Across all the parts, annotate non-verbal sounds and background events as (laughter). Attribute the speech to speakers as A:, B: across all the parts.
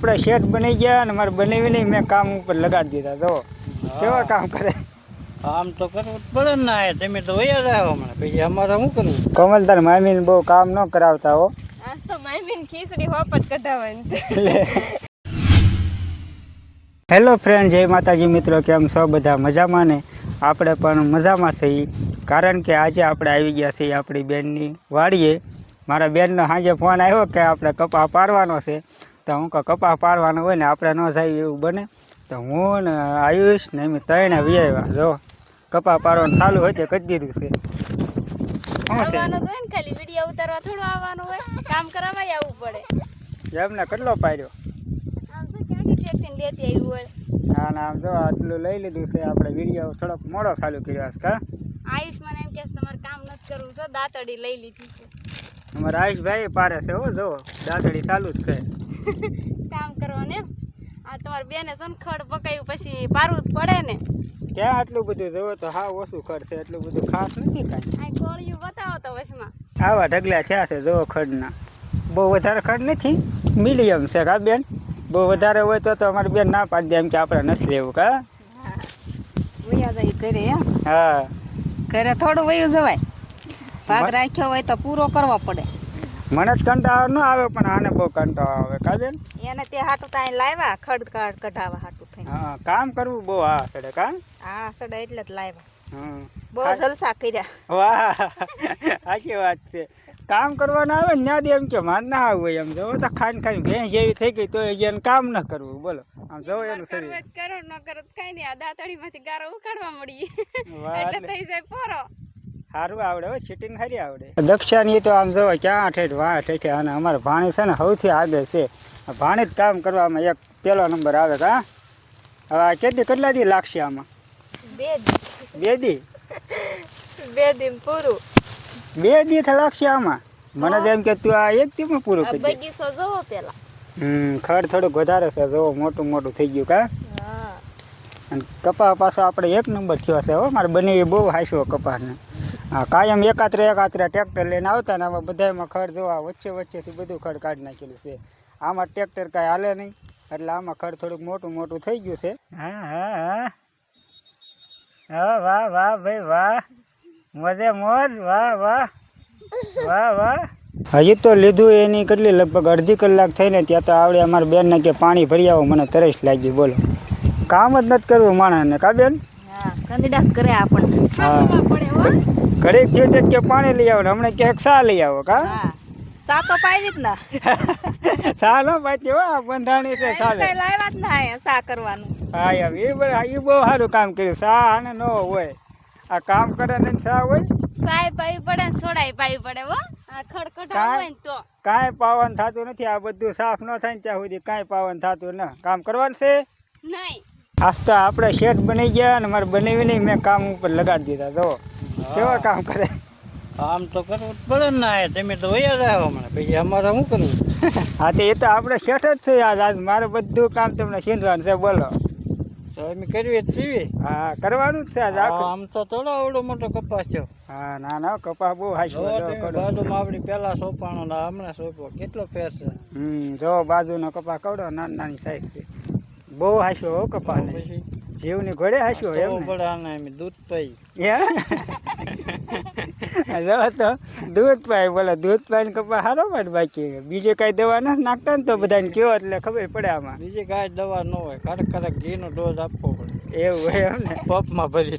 A: આપણે શેઠ બની ગયા અને મારે બનાવીને મેં કામ ઉપર લગાડી દીધા. તો કેવા કામ કરે?
B: આમ તો કરવું પડે ને ના તમે તો વયા જ હમણાં. પછી અમારે શું કરવું?
A: કોમલતાર મામીને બહુ કામ ન કરાવતા હો.
C: આજ તો ખીચડી હોપટ કઢાવવાની છે.
A: હેલો ફ્રેન્ડ જય માતાજી. મિત્રો કેમ છો? બધા મજામાં ને? આપણે પણ મજામાં થઈ કારણ કે આજે આપણે આવી ગયા છીએ આપણી બેનની વાડીએ. મારા બેનનો સાંજે ફોન આવ્યો કે આપણે કપા પારવાનો છે. તો હું કહું કપા પારવાનો હોય ને આપણે ન થાય એવું બને. તો હું ને આયુષ ને એમ ત્રણે આવ્યા જો કપા પાડવાનું ચાલુ હોય તે કરી દીધું છે.
C: ખાલી વીડિયો ઉતારવા થોડું આવવાનું હોય. કામ કરવા આવવું પડે.
A: એમને કેટલો
C: હોય.
A: ના ના આમ જો આટલું લઈ લીધું છે આપણે વીડિયો. થોડોક મોડો ચાલુ કર્યો છે કા?
C: આયુષ મને એમ કે તમારે કામ નથી કરવું છે દાંતડી લઈ લીધી છે.
A: અમારા આયુષભાઈ પારે છે હો જો દાંતડી ચાલુ જ છે. (laughs)
C: કામ કરવાનું એમ. આ તમારી બેને છે ને ખડ પકાયું પછી પારવું જ પડે ને.
A: ક્યાં આટલું બધું જોવો તો હા ઓછું ખડ છે એટલું બધું ખાસ નથી કાંઈ.
C: આ કોળિયું બતાવો તો વચમાં.
A: આવા ઢગલા થયા છે જોવો ખડના. બહુ વધારે ખડ નથી મીડિયમ છે કા બેન? બહુ વધારે હોય તો તો અમારી બેન ના પાડી દે એમ કે આપણે નથી લેવું કા?
D: કરે
A: હા.
D: ઘરે થોડું વયું જવાય. ભાગ રાખ્યો હોય તો પૂરો કરવો પડે.
A: મને જ કંટાળો ન આવે પણ આને બહુ કંટાળો આવે. કાજે
D: એને તે હાટું તાઈ લાવ્યા ખડ કાઢ કઢાવા હાટું થઈ
A: હા કામ કરવું બહુ આ સડે કા?
D: આ સડે એટલે જ લાવ્યા
A: હમ.
D: બહુ જલસા કર્યા.
A: વાહ સાચી વાત છે. કામ કરવાનું આવે ને ત્યાં એમ કે માર ના આવવું એમ જો તો ખાઈને ખાઈને ભેંસ જેવી થઈ ગઈ તો એને કામ ન કરવું. બોલો આમ જો એનું શરીર.
C: કરો ન કરો કઈ નહીં. આ દાંતડી માંથી ગારો ઉખાડવા મળી એટલે થઈ જાય પોરો.
A: સારું આવડે હોય સિટિંગ સારી આવડે. દક્ષાની તો આમ જોવો ક્યાં ઠેઠ વાહ ઠેઠે અને અમારે ભાણી છે ને સૌથી આગળ છે. આ ભાણી જ કામ કરવામાં એક પહેલો નંબર આવે હા? હવે આ કેટલી કેટલા દી લાગશે આમાં?
C: બે
A: બે દી?
C: બે દિન પૂરું.
A: બે દી લાગશે આમાં. મને તો એમ કે તું આ એક દીમાં પૂરું કરી દે.
C: બગીચો જોવો પેલા.
A: હમ ખડ થોડુંક વધારે છે જોવો મોટું મોટું થઈ ગયું કા?
C: હા.
A: અને કપા પાછો આપણે એક નંબર થયો છે હો મારે બને બહુ હાસ્યો કપાસને. હા કાયમ એકાત્રે એકાત્રે ટ્રેક્ટર લઈને આવતા ને આમાં બધામાં ખડ જોવા વચ્ચે વચ્ચેથી બધું ખડ કાઢી નાખેલું છે. આમાં ટ્રેક્ટર કાંઈ હાલે નહીં એટલે આમાં ખડ થોડુંક મોટું મોટું થઈ ગયું છે. હા હા હા. વાહ વાહ ભાઈ વાહ. મજે મોજ વાહ વાહ. વાહ વાહ. હજી તો લીધું એની કેટલી લગભગ અડધી કલાક થઈને ત્યાં તો આવડે અમારા બેનને કે પાણી ભરી આવો મને તરસ લાગી બોલો. કામ જ નથી કરવું માણસને કા બેન?
D: હા કંદડા કરે આપણને.
A: હા.
C: પડે હો.
A: ઘડીક થયું છે કે પાણી લઈ આવો ને હમણાં ક્યાંક સા લઈ આવો કા?
D: સા તો પાવી જ ના. (laughs)
A: સા નો પાછી હો બંધાણી છે સા
D: કઈ લાવ્યા જ ના સા કરવાનું.
A: હા એમ એ એ બહુ સારું કામ કર્યું. સા આને ન હોય. આ કામ કરે ને સા હોય?
C: સાય પાવી પડે ને સોડાય પાવી પડે હો. આ ખડખડા હોય ને તો.
A: કાંઈ પાવન થતું નથી. આ બધું સાફ ન થાય ને ત્યાં સુધી કાંઈ પાવન થતું ન. કામ કરવાનું છે?
C: નહીં.
A: આજ તો આપણે શેઠ બની ગયા અને મારે બનાવીને મેં કામ ઉપર લગાડી દીધા જો. કેવા કામ કરે?
B: આમ તો કરવું પડે ને ના તમે તો વયા જ હમણાં. પછી અમારે શું કરવું?
A: હા તો એ તો આપણે શેઠ જ છે આજ. આજ મારે બધું કામ તમને છીંદવાનું છે બોલો.
B: તો અમે કરવી જ છીએ.
A: હા કરવાનું જ છે આજ
B: આમ તો થોડો આવડો મોટો કપાસ છે.
A: હા ના ના કપા બહુ હાસ્યો
B: જો
A: જો
B: બાજુમાં આપણી પેલા સોપાણો ના હમણાં સોંપો કેટલો ફેર છે.
A: હમ જો બાજુનો કપા કવડો નાની નાની સાઈઝ છે. બહુ હાસ્યો હો કપા જીવની ઘોડે હાસ્યો એમ
B: પડે આને દૂધ પઈ
A: હે? જો તો દૂધ પાય બોલો દૂધ પાઈને કપા સારો પણ બાકી? બીજે કાંઈ દવા નથી નાખતા ને તો બધાને કયો એટલે ખબર પડે આમાં.
B: બીજી કાંઈ દવા ન હોય. કડક કડક ઘીનો ડોઝ આપવો પડે.
A: એવું હોય એમ ને?
B: પપમાં ભરી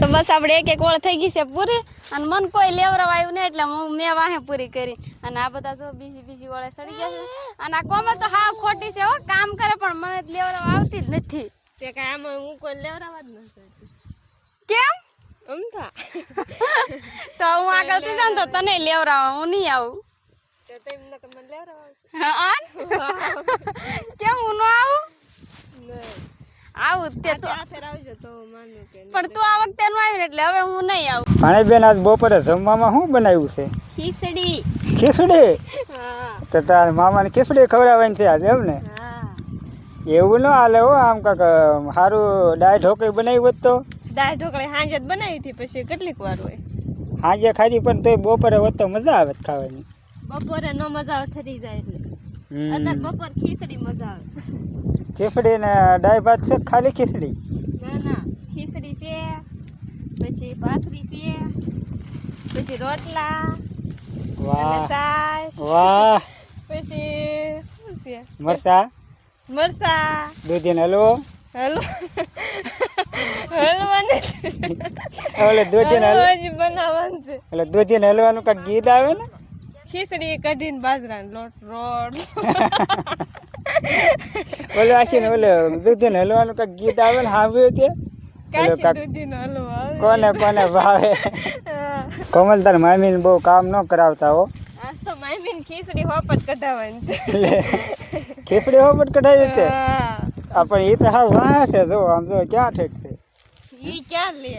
C: તો (laughs) બસ આપણે એક એક ઓળ થઈ ગઈ છે પૂરી અને મન કોઈ લેવરાવ આવ્યું નહીં એટલે હું મેં વાહે પૂરી કરી. અને આ બધા જો બીજી બીજી ઓળે સડી ગયા છે. અને આ કોમલ તો હા ખોટી છે હો કામ કરે પણ મને લેવરાવા આવતી જ નથી.
E: તે કાંઈ આમાં હું કોઈ લેવરાવા જ નથી.
C: કેમ?
E: અમથા (laughs)
C: તો હું આગળથી જાઉં તો તને લેવરાવ હું નહીં આવું.
E: તે તેમ નકર મને લેવડાવવા
C: આન? (laughs) કેમ હું ન આવું? આવું તે તું.
E: હાથે આવજો તો માનું કે
C: પણ તું આ વખતે નો આવી એટલે હવે હું નહીં આવું.
A: ભાણેબેન આજ બપોરે જમવામાં શું બનાવ્યું છે?
E: ખીચડી.
A: ખીચડી?
E: હા.
A: તો તાર મામાને ખીચડી ખવડાવવાની છે આજે એમ ને?
E: હા.
A: એવું ન હાલે હો આમ કાંક સારું ડાય ઢોકળી બનાવી હોત તો?
E: દાળ ઢોકળી હાંજે જ બનાવી હતી પછી કેટલીક વાર હોય.
A: હાંજે ખાધી પણ તોય બપોરે હોત તો મજા આવે ખાવાની.
E: બપોરે નો મજા આવે ઠરી જાય એટલે. અત્યારે બપોર ખીચડી મજા આવે.
A: ખીચડી ને દાળ ભાત છે ખાલી ખીચડી?
E: ના ના. ખીચડી છે પછી ભાખરી છે પછી રોટલા અને
A: વાહ. વાહ.
E: પછી શું છે?
A: મરસા
E: મરસા
A: દૂધીનો હલવો?
E: હલવો. હલવાને.
A: ઓલે દૂધીનો હલવો
E: હલવો બનાવવાનું છે.
A: એટલે દૂધીનો હલવાનું કાંઈક ગીત આવે ને?
E: ખીચડી કઢીને બાજરાનો લોટ રોડ.
A: ઓલે આખીને ઓલે દૂધીનો હલવાનું કાંઈક ગીત આવે ને સાંભળ્યું તે? કોને કોને ભાવે? કોમલ તાર મામીને બહુ કામ ન કરાવતા હો.
E: ખીસડી ખીચડી હોપટ કઢાવવાની છે.
A: એટલે ખીચડી હોપટ કઢાવી છે. પણ એ તો હા વાહ છે જો આમ જો ક્યાં ઠેક છે
E: ઈ ક્યાં લે.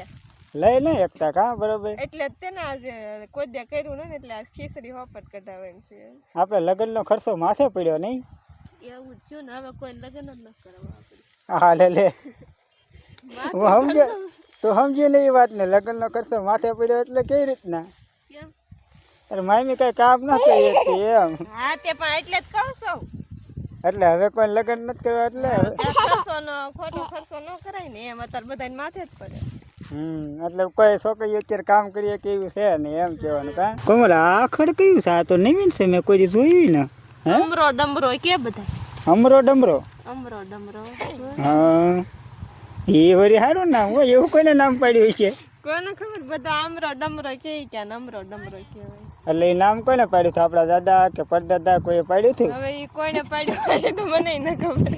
A: લઈ નહીં એકતા કા બરોબર?
E: એટલે જ તેને આજે કોઈ દે કર્યું ને એટલે આજ ખીચડી હોપટ કઢાવવાની છે.
A: આપણે લગ્નનો ખર્ચો માથે પડ્યો નહીં?
E: એવું જ છું ને હવે કોઈ લગ્ન જ ન કરવા આપણે.
A: હા લે લે. હું સમજે? તું સમજી નહીં એ વાતને લગ્નનો ખર્ચો માથે પડ્યો એટલે કઈ રીતના?
E: કેમ?
A: અરે મામી કઈ કામ ન કરી શકતી એમ.
E: હા તે પણ એટલે જ કહું છું.
A: એટલે હવે કોઈ લગ્ન નથી કરવા એટલે હવે
E: આ ખર્ચો નો ખોટો ખર્ચો ન કરાય ને એમ. અત્યારે બધાને માથે જ પડે.
A: હમ એટલે કોઈ છોકરી અત્યારે કામ કરીએ કે એવું છે ને એમ કહેવાનું કા? કોમલ આ ખડ કયું છે? આ તો નવીન છે મેં કોઈ જોયું ને. હે?
E: અમરો ડમરો કે બધા
A: અમરો ડમરો?
E: અમરો ડમરો.
A: હા. એ વળી સારું નામ હોય એવું કોઈને નામ પાડ્યું છે
E: કોને ખબર? બધા અમરો ડમરો કે ક્યાં અમરો ડમરો કહેવાય
A: એટલે એ નામ કોને પાડ્યું હતું? આપણા દાદા કે પરદાદા કોઈ પાડ્યું હતું?
E: હવે એ કોઈને પાડ્યું તો મને ન ખબર.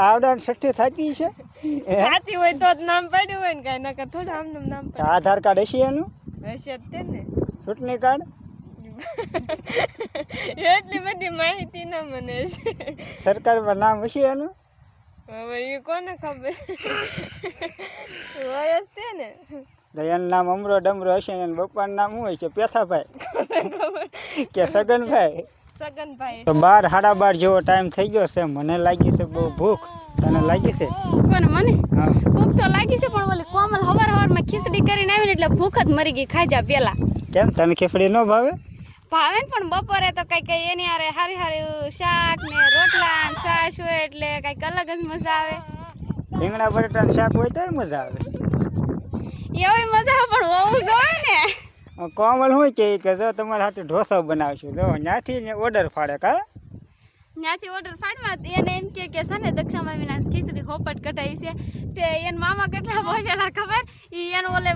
A: આવડા છઠ્ઠી થતી છે?
E: સાચી હોય તો જ નામ પાડ્યું હોય ને કાંઈ નકર થોડું આમનું નામ
A: તો આધાર કાર્ડ હશે એનું?
E: હશે જ તે ને.
A: ચૂંટણી કાર્ડ?
E: એટલી બધી માહિતી ના મને છે
A: સરકારમાં નામ હશે એનું?
E: હવે એ કોને ખબર? હોય જ તે ને.
A: એનું નામ અમરો ડમરો હશે ને એના નામ શું હોય છે પેથાભાઈ કે સગનભાઈ?
E: સગનભાઈ.
A: તો બાર સાડા બાર જેવો ટાઈમ થઈ ગયો છે. મને લાગી છે બહુ ભૂખ. તને લાગી છે?
C: કોને મને? ભૂખ તો લાગી છે પણ ઓલી કોમલ હવાર હવારમાં ખીચડી કરીને આવીને એટલે ભૂખ જ મરી ગઈ ખાજા પેલા.
A: કેમ? તને ખીચડી ન ભાવે?
C: ભાવે ને પણ બપોરે તો કઈ કઈ એની આરે હારી હારી શાક ને રોટલા ને છાશ હોય એટલે કંઈક અલગ જ મજા આવે.
A: રીંગણા બટાટાનું શાક હોય તો મજા આવે.
C: એવી મજા આવે પણ હોવું જોઈએ ને.
A: કોમલ હોય કે જો તમારા હાથે ઢોસો બનાવશું. જો ત્યાંથી ઓર્ડર ફાડે કા?
C: ત્યાંથી ઓર્ડર ફાડવા એને એમ કે કે છે ને દક્ષા મામીના ખીચડી હોપટ કટાઈ છે? તે એન મામા કેટલા પહોંચેલા ખબર? ઈ એનો ઓલે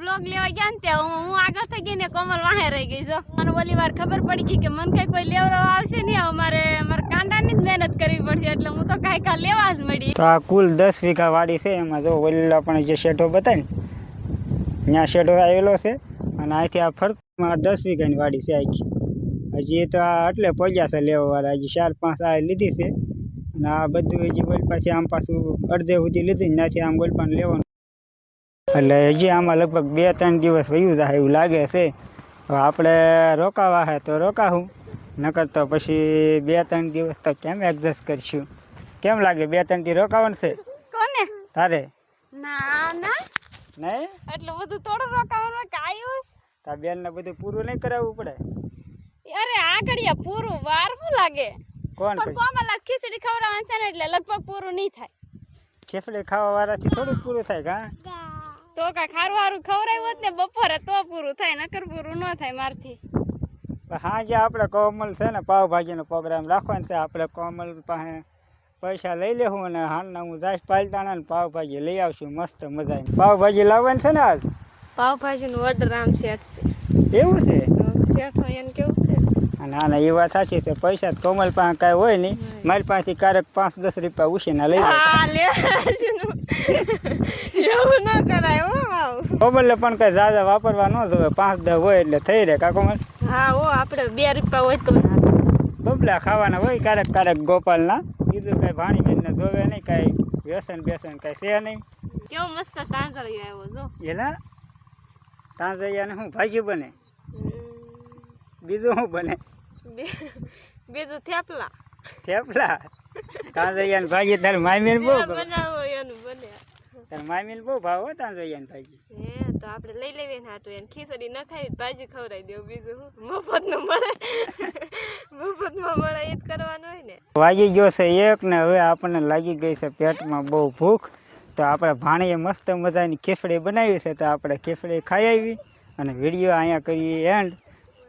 C: બ્લોગ લેવા ગયા ને ત્યાં હું આગળ થઈ ગઈ ને કોમલ વાહે રહી ગઈ જો. અને ઓલી વાર ખબર પડી ગઈ કે, મન કઈ કોઈ લેવરાવા આવશે નહીં અમારે અમારે કાંડાની જ મહેનત કરવી પડશે, એટલે હું તો કાંઈ કા લેવા જ મળી.
A: તો આ કુલ દસ વીઘા વાડી છે, એમાં જો ઓલીલા પણ જે શેઢો બતાય ને, ત્યાં શેઢો આવેલો છે, અને અહીંથી આ ફરતમાં દસ વીઘાની વાડી છે આખી. હજી તો આ એટલે પહોંચ્યા છે લેવાવાળા. હજી ચાર પાંચ આ લીધી છે. અને આ બધું હજી બોલ પાછી આમ પાછું અડધે સુધી લીધી ને ત્યાંથી આમ બોલપાને લેવાનું. એટલે હજી આમાં લગભગ બે ત્રણ દિવસ વયું જાય એવું લાગે છે. હવે આપણે રોકાવા હે તો રોકાવું નકર તો પછી બે ત્રણ દિવસ તો કેમ એડજસ્ટ કરશું? કેમ લાગે બે ત્રણ દિવસ રોકાવાનું છે?
C: કોને?
A: તારે?
C: ના ના.
A: નહીં?
C: એટલું બધું થોડું રોકાવાનું કાયું
A: તાર બેનને બધું પૂરું નહીં કરાવવું પડે?
C: અરે આગળિયા પૂરું વાર શું લાગે?
A: કોણ
C: પણ કોમલ ખીચડી ખવડાવવાની છે ને એટલે લગભગ પૂરું નહીં થાય.
A: ખેફડી ખાવા વાળાથી થોડું પૂરું થાય કા
C: તો કાંઈ ખારું હારું ખવડાવ્યું હોત ને બપોરે તો પૂરું થાય નકર પૂરું ન થાય મારથી.
A: હા હાજે આપણે કોમલ છે ને પાવભાજીનો પ્રોગ્રામ રાખવાનો છે આપણે કોમલ પાસે પૈસા લઈ લેવું અને હાલના હું જાઈશ પાલતાણા ને પાવભાજી લઈ આવશું મસ્ત મજા પાવભાજી લાવવાની છે ને આજ?
E: પાવભાજી નું ઓર્ડર આમ શેઠ છે.
A: એવું છે?
E: તો શેઠ હોય એને કેવું? ને.
A: ના એ વાત સાચી છે પૈસા તો કોમલ પાસે કાંઈ હોય નહીં મારી પાસેથી ક્યારેક પાંચ દસ રૂપિયા ઉછીના લઈ.
E: એવું ન કરાય હો.
A: કોમલને પણ કઈ ઝાઝા વાપરવા ન જોવે પાંચ દસ હોય એટલે થઈ રહે કા કોમલ
E: હા હો આપણે બે રૂપિયા હોય તો
A: બબલા ખાવાના હોય ક્યારેક ક્યારેક ગોપાલના બીજું કઈ ભાણી બેનને જોવે નહીં કઈ વ્યસન બેસન કઈ છે નહીં
E: કેવો મસ્ત કાંકળિયો આવ્યો જો
A: એલા તાંજૈયાને શું ભાજી બને. બીજું શું બને?
E: બીજું થેપલા.
A: થેપલા? તાંજૈયાની ભાજી તારી મામીને બહુ.
E: બનાવો એનું બને.
A: તાર મામીન બહુ ભાવ હો જોઈએ ને ભાઈ
E: હે તો આપણે લઈ લેવી ને હાટું. એને ખીચડી ન ખાઈ તો ભાજી ખવડાવી દેવું બીજું શું? મફતનું મળે. મફતમાં મળે એ જ કરવાનું હોય ને.
A: વાગી ગયો છે એક ને હવે આપણને લાગી ગઈ છે પેટમાં બહુ ભૂખ. તો આપણે ભાણીએ મસ્ત મજાની ખીચડી બનાવી છે તો આપણે ખીચડી ખાઈ આવી અને વીડિયો અહીંયા કરીએ એન્ડ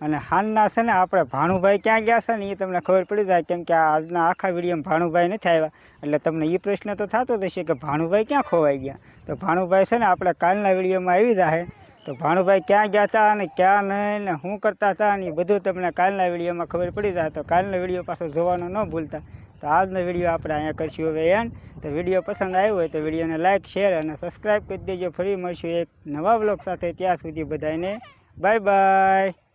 A: અને હાલના છે ને, આપણે ભાણુભાઈ ક્યાં ગયા છે ને એ તમને ખબર પડી જાય કેમ કે આજના આખા વિડીયોમાં ભાણુભાઈ નથી આવ્યા. એટલે તમને એ પ્રશ્ન તો થતો જ હશે કે ભાણુભાઈ ક્યાં ખોવાઈ ગયા? તો ભાણુભાઈ છે ને, આપણે કાલના વિડીયોમાં આવી જાય તો ભાણુભાઈ ક્યાં ગયા હતા અને ક્યાં નહીં ને શું કરતા હતા ને એ બધું તમને કાલના વિડીયોમાં ખબર પડી જાય. તો કાલનો વીડિયો પાછો જોવાનો ન ભૂલતા. તો આજનો વીડિયો આપણે અહીંયા કરશું હવે એન્ડ તો વીડિયો પસંદ આવ્યો હોય તો વિડીયોને લાઇક શેર અને સબસ્ક્રાઈબ કરી દેજો. ફરી મળશું એક નવા બ્લોગ સાથે. ત્યાં સુધી બધાને બાય બાય